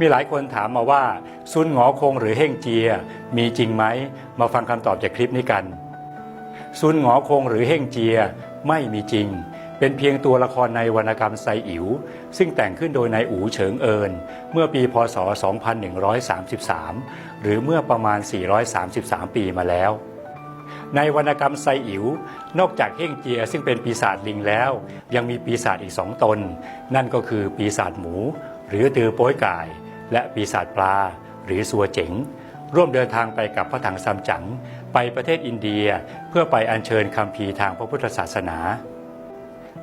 มีหลายคนถามมาว่า ซุนหงอคงหรือเฮ่งเจีย มีจริงไหม มาฟังคำตอบจากคลิปนี้กัน ซุนหงอคงหรือเฮ่งเจียไม่มีจริง เป็นเพียงตัวละครในวรรณกรรมไซอิ๋วซึ่งแต่งขึ้นโดยนายอูเฉิงเอินเมื่อปีพศ 2133 หรือเมื่อประมาณ 433 ปีมาแล้ว ในวรรณกรรมไซอิ๋วนอกจากเฮ่งเจียซึ่งเป็นปีศาจลิงแล้ว ยังมีปีศาจอีกสองตน นั่นก็คือปีศาจหมู หรือตือโป้ยกาย และปีศาจปลา หรือสัวเจ๋ง ร่วมเดินทางไปกับพระถังซัมจั๋งไปประเทศอินเดียเพื่อไปอัญเชิญคำพีทางพระพุทธศาสนา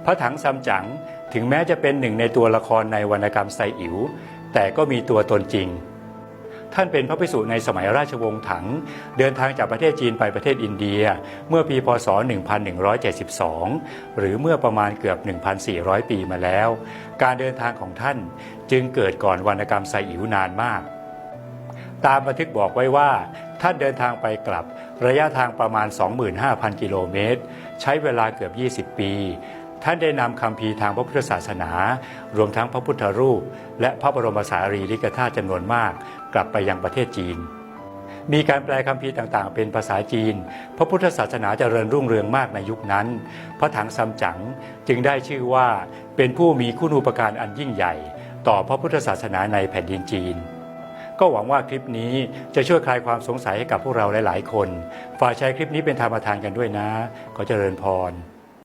พระถังซัมจั๋งถึงแม้จะเป็นหนึ่งในตัวละครในวรรณกรรมไซอิ๋วแต่ก็มีตัวตนจริง ท่านเป็นพระภิกษุในสมัยราชวงศ์ถัง เดินทางจากประเทศจีนไปประเทศอินเดีย เมื่อปีพศ 1172 หรือเมื่อประมาณเกือบ 1,400 ปีมาแล้ว การเดินทางของท่านจึงเกิดก่อนวรรณกรรมไซอิ๋วนานมาก ตามบันทึกบอกไว้ว่า ท่านเดินทางไปกลับระยะทางประมาณ 25,000 กิโลเมตร ใช้เวลาเกือบ 20 ปี ท่านได้นำคำพีทางพระพุทธศาสนา รวมทั้งพระพุทธรูป และพระบรมสารีริกธาตุจำนวนมาก กลับไปยังประเทศจีน มีการแปลคำพีต่างๆ เป็นภาษาจีน พระพุทธศาสนาเจริญรุ่งเรืองมากในยุคนั้น พระถังซัมจั๋งจึงได้ชื่อว่าเป็นผู้มีคุณูปการอันยิ่งใหญ่ ต่อพระพุทธศาสนาในแผ่นดินจีนก็หวังว่าคลิปนี้จะช่วยคลายความสงสัยให้กับพวกเราหลาย ๆ คน ฝากใช้คลิปนี้เป็นธรรมทานกันด้วยนะ ขอเจริญพร